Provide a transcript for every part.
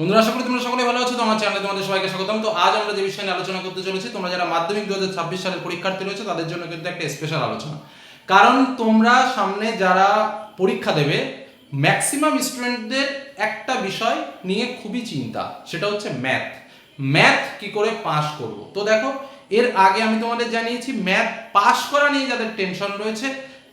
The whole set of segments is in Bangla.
বন্ধুরা, আশা করি তোমরা সকলে ভালো আছো, তো আমার চ্যানেলে তোমাদের সবাইকে স্বাগতম। তো আজ আমরা যে বিষয় নিয়ে আলোচনা করতে চলেছি, তোমরা যারা মাধ্যমিক দু ছাব্বিশ সালের পরীক্ষার্থী রয়েছে, তাদের জন্য কিন্তু একটা স্পেশাল আলোচনা। কারণ তোমরা সামনে যারা পরীক্ষা দেবে ম্যাক্সিমাম স্টুডেন্টদের একটা বিষয় নিয়ে খুবই চিন্তা, সেটা হচ্ছে ম্যাথ ম্যাথ কি করে পাস করব? তো দেখো, এর আগে আমি তোমাদের জানিয়েছি ম্যাথ পাস করা নিয়ে যাদের টেনশন রয়েছে,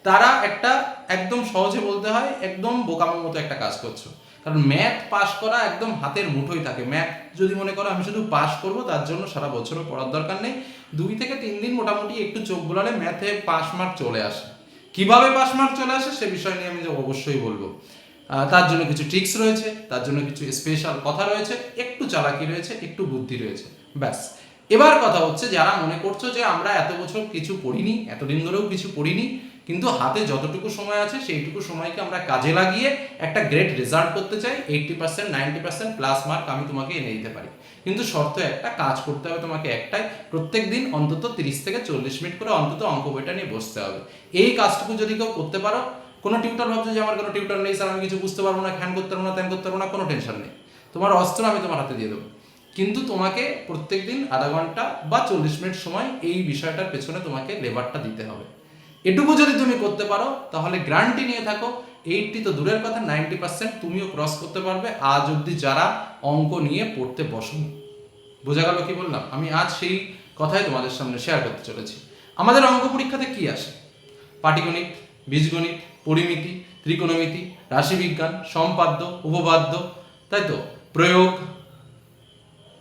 তারা একটা একদম সহজে বলতে হয়, একদম বোকামোর মতো একটা কাজ করছ। কারণ ম্যাথ পাস করা একদম হাতের মুঠোই থাকে। ম্যাথ যদি মনে করো আমি শুধু পাস করব, তার জন্য সারা বছরও পড়ার দরকার নেই। দুই থেকে তিন দিন মোটামুটি একটু চোখ বোলালে ম্যাথে পাস মার্ক চলে আসে। কীভাবে পাস মার্ক চলে আসে সে বিষয় নিয়ে আমি অবশ্যই বলব। তার জন্য কিছু ট্রিক্স রয়েছে, তার জন্য কিছু স্পেশাল কথা রয়েছে, একটু চালাকি রয়েছে, একটু বুদ্ধি রয়েছে। ব্যাস। এবার কথা হচ্ছে, যারা মনে করছ যে আমরা এত বছর কিছু পড়িনি, এতদিন ধরেও কিছু পড়িনি কিন্তু হাতে যতটুকু সময় আছে সেইটুকু সময়কে আমরা কাজে লাগিয়ে একটা গ্রেট রেজাল্ট করতে চাই eighty percent ninety percent plus mark আমি তোমাকে এনে দিতে পারি। কিন্তু শর্ত একটা, কাজ করতে হবে তোমাকে একটাই, প্রত্যেক দিন অন্তত তিরিশ থেকে চল্লিশ মিনিট করে অন্তত অঙ্ক বইটা নিয়ে বসতে হবে। এই কাজটুকু যদি কেউ করতে পারো, কোনো টিউটার ভাবছ যে আমার কোনো টিউটার নেই স্যার আমি কিছু বুঝতে পারব না, খ্যান করতে পারব না, ত্যান করতে পারব না, কোনো টেনশন নেই। তোমার অস্ত্র আমি তোমার হাতে দিয়ে দেবো। কিন্তু তোমাকে প্রত্যেক দিন আধা ঘণ্টা বা চল্লিশ মিনিট সময় এই বিষয়টার পেছনে তোমাকে লেবারটা দিতে হবে। এটুকু যদি তুমি করতে পারো, তাহলে গ্যারান্টি নিয়ে থাকো এইটটি তো দূরের কথা নাইনটি পার্সেন্ট তুমিও ক্রস করতে পারবে, আজ অবধি যারা অঙ্ক নিয়ে পড়তে বসনি। বোঝা গেল কি বললাম? আমি আজ সেই কথাই তোমাদের সামনে শেয়ার করতে চলেছি। আমাদের অঙ্ক পরীক্ষাতে কি আসে? পাটিগণিত, বীজগণিত, পরিমিতি, ত্রিকোণমিতি, রাশিবিজ্ঞান, সম্পাদ্য, উপপাদ্য, তাই তো? প্রয়োগ।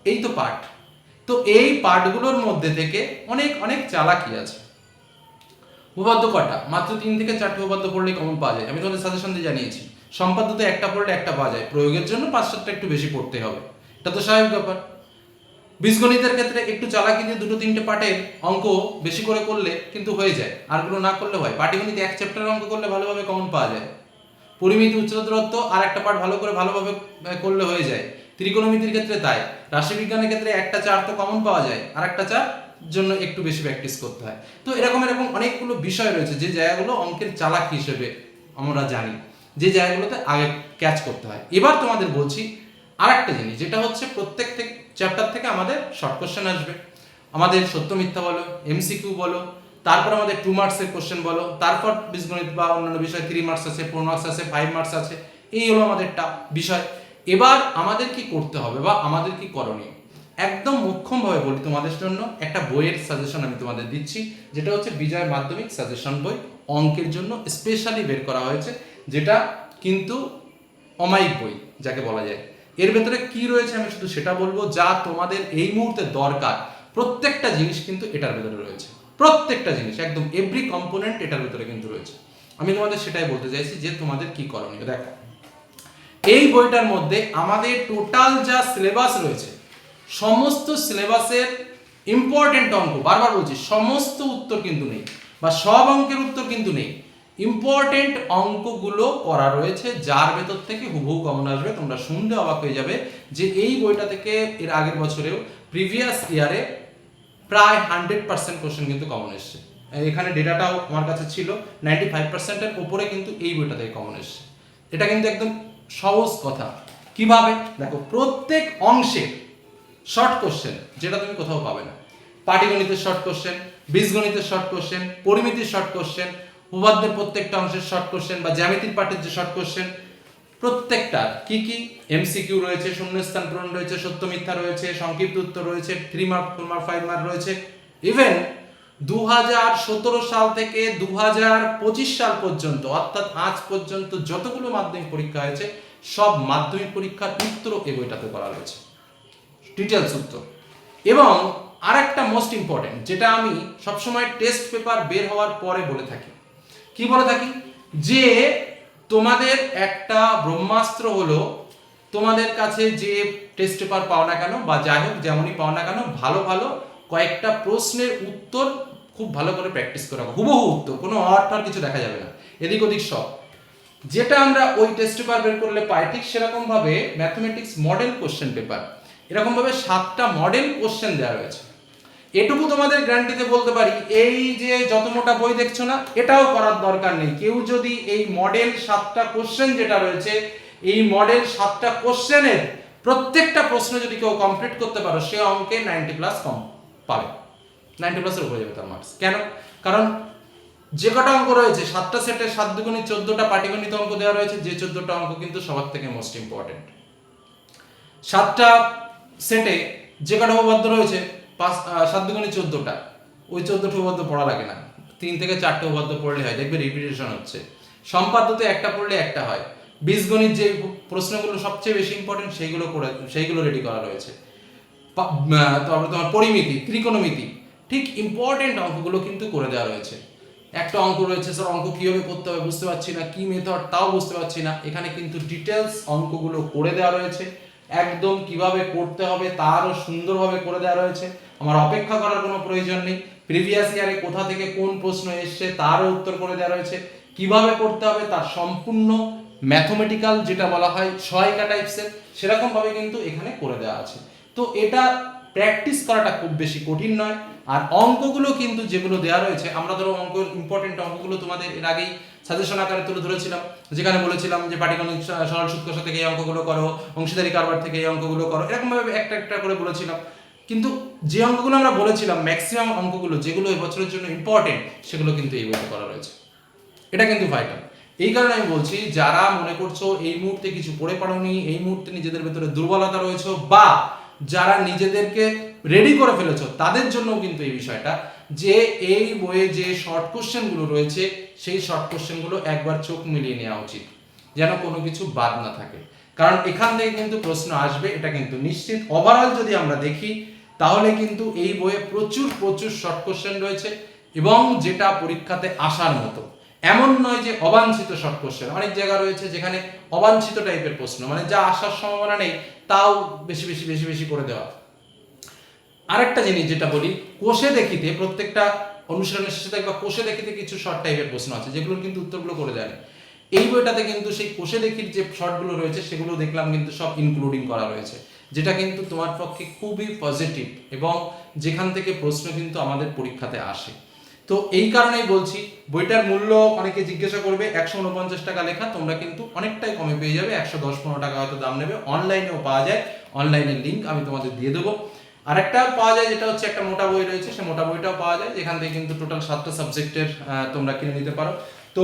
এই তো পাঠ। তো এই পাঠগুলোর মধ্যে থেকে অনেক অনেক চালাকি আছে। উপপাদ্য কটা? মাত্র তিন থেকে চারটে উপপাদ্য পড়লেই কমন পাওয়া যায়। আমি তোমাদের সাজেশন দিয়ে জানিয়েছি। সম্পাদ্যতে একটা পড়লে একটা পাওয়া যায়। প্রয়োগের জন্য পাঁচ সাতটা একটু বেশি পড়তে হবে। এটা তো স্বাভাবিক ব্যাপার। বীজগণিতের ক্ষেত্রে একটু চালাকি দিয়ে দুটো তিনটে পাঠের অঙ্ক বেশি করে করলে কিন্তু হয়ে যায়। আর আরগুলো না করলে হয়। পাটিগণিত এক চ্যাপ্টারের অঙ্ক করলে ভালোভাবে কমন পাওয়া যায়। পরিমিত, উচ্চতর দূরত্ব আর একটা পাঠ ভালো করে ভালোভাবে করলে হয়ে যায়। ত্রিকোণমিতির ক্ষেত্রে তাই। রাশিবিজ্ঞানের ক্ষেত্রে একটা চার তো কমন পাওয়া যায়। আর একটা চার জন্য একটু বেশি প্র্যাকটিস করতে হয়। তো এরকম এরকম অনেকগুলো বিষয় রয়েছে যে জায়গাগুলো অঙ্কের চালাক হিসেবে আমরা জানি। যে জায়গাগুলোতে আগে ক্যাচ করতে হয়। এবার তোমাদের বলছি আর একটা জিনিস, যেটা হচ্ছে প্রত্যেক চ্যাপ্টার থেকে আমাদের শর্ট কোশ্চেন আসবে। আমাদের সত্য মিথ্যা বলো এমসিকিউ বলো, তারপর আমাদের টু মার্কসের কোশ্চেন বলো, তারপর বীজগণিত বা অন্যান্য বিষয় থ্রি মার্কস আছে ফোর মার্কস আছে ফাইভ মার্কস আছে, এই হলো আমাদের বিষয়। এবার আমাদের কি করতে হবে বা আমাদের কি করণীয়? একদম মোক্ষমভাবে বলি তোমাদের জন্য, একটা বইয়ের সাজেশন আমি তোমাদের দিচ্ছি, যেটা হচ্ছে বিজয় মাধ্যমিক সাজেশন বই, অঙ্কের জন্য স্পেশালি বের করা হয়েছে, যেটা কিন্তু অমায়িক বই, যাকে বলা যায়। এর ভেতরে কি রয়েছে আমি শুধু সেটা বলব, যা তোমাদের এই মুহূর্তে দরকার, প্রত্যেকটা জিনিস কিন্তু এটার ভেতরে রয়েছে। প্রত্যেকটা জিনিস, একদম এভরি কম্পোনেন্ট এটার ভেতরে কিন্তু রয়েছে। আমি তোমাদের সেটাই বলতে চাইছি যে তোমাদের কি করণীয়। দেখো, এই বইটার মধ্যে আমাদের টোটাল যা সিলেবাস রয়েছে সমস্ত সিলেবাসের ইম্পর্টেন্ট অঙ্ক, বারবার বলছি, সমস্ত উত্তর কিন্তু নেই বা সব অঙ্কের উত্তর কিন্তু নেই। ইম্পর্টেন্ট অঙ্কগুলো করা রয়েছে, যার ভেতর থেকে হুবহু কমন আসবে। তোমরা শুনতে অবাক হয়ে যাবে যে এই বইটা থেকে এর আগের বছরেও প্রিভিয়াস ইয়ারে প্রায় হান্ড্রেড পার্সেন্ট কোশ্চেন কিন্তু কমন এসছে। এখানে ডেটাটাও আমার কাছে ছিল নাইনটি ফাইভ পার্সেন্টের উপরে কিন্তু এই বইটা থেকে কমন এসছে। এটা কিন্তু একদম সহজ কথা। কীভাবে? দেখো, প্রত্যেক অংশে শর্ট কোশ্চেন যেটা তুমি কোথাও পাবে না। পাটিগণিতের শর্ট কোশ্চেন বীজগণিতের শর্ট কোশ্চেন পরিমিতির শর্ট কোশ্চেন উপপাদ্যের প্রত্যেকটা অংশের শর্ট কোশ্চেন বা জ্যামিতির পাঠের যে শর্ট কোশ্চেন প্রত্যেকটা কি কি? এমসিকিউ রয়েছে, শূন্যস্থান পূরণ রয়েছে, সত্য মিথ্যা রয়েছে, সংক্ষিপ্ত উত্তর রয়েছে three mark four mark five mark রয়েছে। ইভেন দু হাজার সতেরো সাল থেকে দু হাজার পঁচিশ সাল পর্যন্ত, অর্থাৎ আজ পর্যন্ত যতগুলো মাধ্যমিক পরীক্ষা হয়েছে, সব মাধ্যমিক পরীক্ষার উত্তরও এই বইটাতে করা রয়েছে। ডিটেলস উত্তর। এবং আরেকটা মোস্ট ইম্পর্টেন্ট যেটা আমি সবসময় টেস্ট পেপার বের হওয়ার পরে বলে থাকি। কি বলে থাকি? যে তোমাদের একটা ব্রহ্মাস্ত্র হলো, তোমাদের কাছে যে টেস্ট পেপার পাও না কেন বা যাই হোক যেমনই পাও না কেন, ভালো ভালো কয়েকটা প্রশ্নের উত্তর খুব ভালো করে প্র্যাকটিস করা হুবহু উত্তর, কোনো অর্থ আর কিছু দেখা যাবে না। এদিক ওদিক সব। যেটা আমরা ওই টেস্ট পেপার বের করলে পাই, ঠিক সেরকমভাবে ম্যাথমেটিক্স মডেল কোশ্চেন পেপার এরকম ভাবে সাতটা মডেল কোশ্চেন দেওয়া রয়েছে। এটুকু তোমাদের গ্যারান্টিতে বলতে পারি, এই যে যত মোটা বই দেখছ না, এটাও করার দরকার নেই। কেউ যদি এই মডেল সাতটা কোশ্চেন যেটা রয়েছে, এই মডেল সাতটা কোশ্চেনের প্রত্যেকটা প্রশ্ন যদি কেউ কমপ্লিট করতে পারো, সে অঙ্কে নাইনটি প্লাস কম পাবে। নাইনটি প্লাসের উপরে যাবে তার মার্কস কেন? কারণ যে কটা অঙ্ক রয়েছে, সাতটা সেটে সাত দুগুণি চোদ্দটা পাটিগণিত অঙ্ক দেওয়া রয়েছে, যে চোদ্দটা অঙ্ক কিন্তু সবার থেকে মোস্ট ইম্পর্টেন্ট সাতটা সেটে যে কটা উপপাদ্য রয়েছে, পাঁচ সাত দুগুণে চোদ্দোটা, ওই চোদ্দোটা উপপাদ্য পড়া লাগে না। তিন থেকে চারটে উপপাদ্য পড়লে হয়, দেখবে রিপিটেশন হচ্ছে। সম্পাদ্যতে একটা পড়লে একটা হয়। বীজগণিত যে প্রশ্নগুলো সবচেয়ে বেশি ইম্পর্টেন্ট সেইগুলো করে, সেইগুলো রেডি করা রয়েছে। তারপরে তোমার পরিমিতি, ত্রিকোণমিতি, ঠিক ইম্পর্টেন্ট অঙ্কগুলো কিন্তু করে দেওয়া রয়েছে। একটা অঙ্ক রয়েছে, স্যার, অঙ্ক কীভাবে করতে হবে বুঝতে পারছি না, কি মেথড তাও বুঝতে পারছি না। এখানে কিন্তু ডিটেলস অঙ্কগুলো করে দেওয়া রয়েছে। একদম কীভাবে করতে হবে তারও সুন্দরভাবে করে দেওয়া রয়েছে। আমার অপেক্ষা করার কোনো প্রয়োজন নেই। প্রিভিয়াস ইয়ারে কোথা থেকে কোন প্রশ্ন এসছে তারও উত্তর করে দেওয়া রয়েছে। কীভাবে করতে হবে তার সম্পূর্ণ ম্যাথমেটিক্যাল যেটা বলা হয় সহায়িকা টাইপসের সেরকমভাবে কিন্তু এখানে করে দেওয়া আছে। তো এটা প্র্যাকটিস করাটা খুব বেশি কঠিন নয়। আর অঙ্কগুলো কিন্তু যেগুলো দেওয়া রয়েছে, আমরা ধরো অঙ্ক ইম্পর্টেন্ট অঙ্কগুলো তোমাদের এর আগেই সাজেশন আকারে তুলে ধরেছিলাম, যেখানে বলেছিলাম যে পাটিগণিত সরল সূত্র থেকে এই অঙ্কগুলো করো, অংশীদারি কারবার থেকে এই অঙ্কগুলো করো, এরকমভাবে একটা একটা করে বলেছিলাম। কিন্তু যে অঙ্কগুলো আমরা বলেছিলাম ম্যাক্সিমাম অঙ্কগুলো যেগুলো এই বছরের জন্য ইম্পর্টেন্ট সেগুলো কিন্তু এই বইতে করা রয়েছে। এটা কিন্তু ভাইটাল এই কারণে আমি বলছি, যারা মনে করছ এই মুহূর্তে কিছু পড়ে পারোনি, এই মুহূর্তে নিজেদের ভেতরে দুর্বলতা রয়েছে বা যারা নিজেদেরকে রেডি করে ফেলেছ, তাদের জন্য কিন্তু এই বিষয়টা যে এই বইয়ে যে শর্ট কোশ্চেনগুলো রয়েছে, সেই শর্ট কোশ্চেনগুলো একবার চোখ মিলিয়ে নেওয়া উচিত, যেন কোনো কিছু বাদ না থাকে। কারণ এখান থেকে কিন্তু প্রশ্ন আসবে, এটা কিন্তু নিশ্চিত। ওভারঅল যদি আমরা দেখি, তাহলে কিন্তু এই বইয়ে প্রচুর প্রচুর শর্ট কোশ্চেন রয়েছে এবং যেটা পরীক্ষাতে আসার মতো। এমন নয় যে অবাঞ্ছিত শর্ট কোশ্চেন অনেক জায়গা রয়েছে যেখানে অবাঞ্ছিত টাইপের প্রশ্ন মানে যা আসার সম্ভাবনা নেই, তাও বেশি বেশি বেশি বেশি করে দেওয়া। আরেকটা জিনিস যেটা বলি, কোষে দেখিতে প্রত্যেকটা অনুশীলনের শেষে দেখবা কোষে দেখিতে কিছু শর্ট টাইপের প্রশ্ন আছে, যেগুলোর কিন্তু উত্তরগুলো করে দেয়। এই বইটাতে কিন্তু সেই কোষে দেখির যে শর্টগুলো রয়েছে সেগুলো দেখলাম কিন্তু সব ইনক্লুডিং করা রয়েছে, যেটা কিন্তু তোমার পক্ষে খুবই পজিটিভ এবং যেখান থেকে প্রশ্ন কিন্তু আমাদের পরীক্ষাতে আসে। তো এই কারণেই বলছি, বইটার মূল্য অনেকে জিজ্ঞাসা করবে, একশো উনপঞ্চাশ টাকা লেখা, তোমরা কিন্তু অনেকটাই কমে পেয়ে যাবে, একশো দশ পনেরো টাকা হয়তো দাম নেবে, অনলাইনেও পাওয়া যায় অনলাইনের লিঙ্ক আমি তোমাদের দিয়ে দেবো। আরেকটা পাওয়া যায়, যেটা হচ্ছে একটা মোটা বই রয়েছে সে মোটা বইটাও পাওয়া যায়, যেখান থেকে কিন্তু টোটাল সাতটা সাবজেক্টের তোমরা কিনে নিতে পারো। তো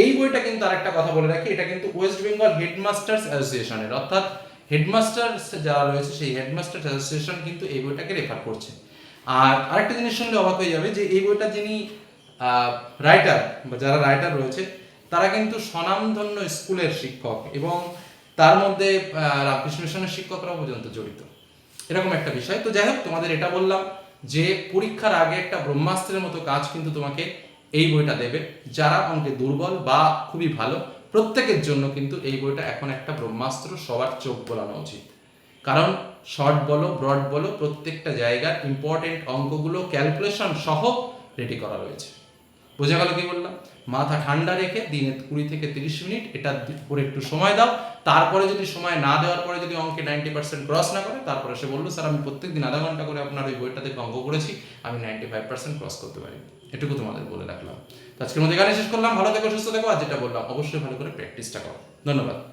এই বইটা কিন্তু আরেকটা কথা বলে রাখি, এটা কিন্তু ওয়েস্ট বেঙ্গল হেডমাস্টার্স অ্যাসোসিয়েশনের অর্থাৎ হেডমাস্টার্স যারা রয়েছে, সেই হেডমাস্টার্স অ্যাসোসিয়েশন কিন্তু এই বইটাকে রেফার করছে। আর আরেকটা জিনিস শুনলে অবাক হয়ে যাবে যে এই বইটা যিনি রাইটার বা যারা রাইটার রয়েছে, তারা কিন্তু স্বনামধন্য স্কুলের শিক্ষক এবং তার মধ্যে রামকৃষ্ণ মিশনের শিক্ষকরাও পর্যন্ত জড়িত। এরকম একটা বিষয়। তো যাই হোক, তোমাদের এটা বললাম যে পরীক্ষার আগে একটা ব্রহ্মাস্ত্রের মতো কাজ কিন্তু তোমাকে এই বইটা দেবে। যারা অঙ্কে দুর্বল বা খুবই ভালো, প্রত্যেকের জন্য কিন্তু এই বইটা এখন একটা ব্রহ্মাস্ত্র, সবার চোখ বোলানো উচিত। কারণ শর্ট বলো, ব্রড বলো, প্রত্যেকটা জায়গার ইম্পর্টেন্ট অঙ্কগুলো ক্যালকুলেশন সহ রেডি করা রয়েছে। বোঝা গেল কি বললাম? মাথা ঠান্ডা রেখে দিনে কুড়ি থেকে তিরিশ মিনিট এটা করে একটু সময় দাও। তারপরে যদি সময় না দেওয়ার পরে যদি অঙ্কে নাইনটি পার্সেন্ট ক্রস না করে, তারপরে সে বলল, স্যার, আমি প্রত্যেক দিন আধা ঘণ্টা করে আপনার ওই বইটা থেকে অঙ্ক করেছি, আমি নাইনটি ফাইভ পার্সেন্ট ক্রস করতে পারি এটুকু তোমাদের বলে রাখলাম। আজকের মধ্যে এখানে শেষ করলাম। ভালো থেকো, সুস্থ থেকো। আর যেটা বললাম, অবশ্যই ভালো করে প্র্যাকটিসটা করো। ধন্যবাদ।